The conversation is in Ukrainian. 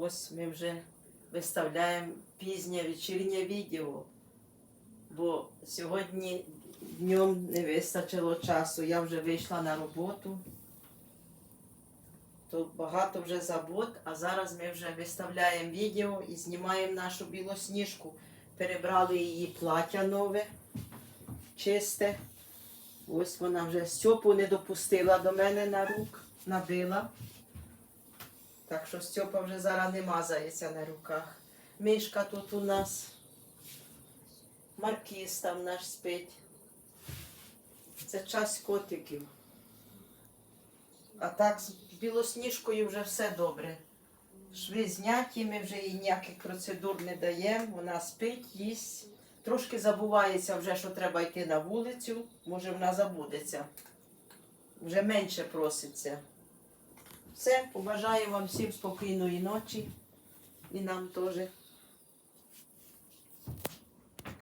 Ось ми вже виставляємо пізнє вечірнє відео, бо сьогодні днем не вистачило часу. Я вже вийшла на роботу. То багато вже забот, а зараз ми вже виставляємо відео і знімаємо нашу білосніжку. Перебрали її плаття нове, чисте. Ось вона вже Стьопу не допустила до мене на рук, набила. Так що Стьопа вже зараз не мазається на руках. Мишка тут у нас. Маркіз там наш спить. Це час котиків. А так з білосніжкою вже все добре. Шви зняті, ми вже їй ніяких процедур не даємо. Вона спить, їсть. Трошки забувається вже, що треба йти на вулицю. Може, вона забудеться. Вже менше проситься. Все, побажаю вам всім спокійної ночі. І нам теж.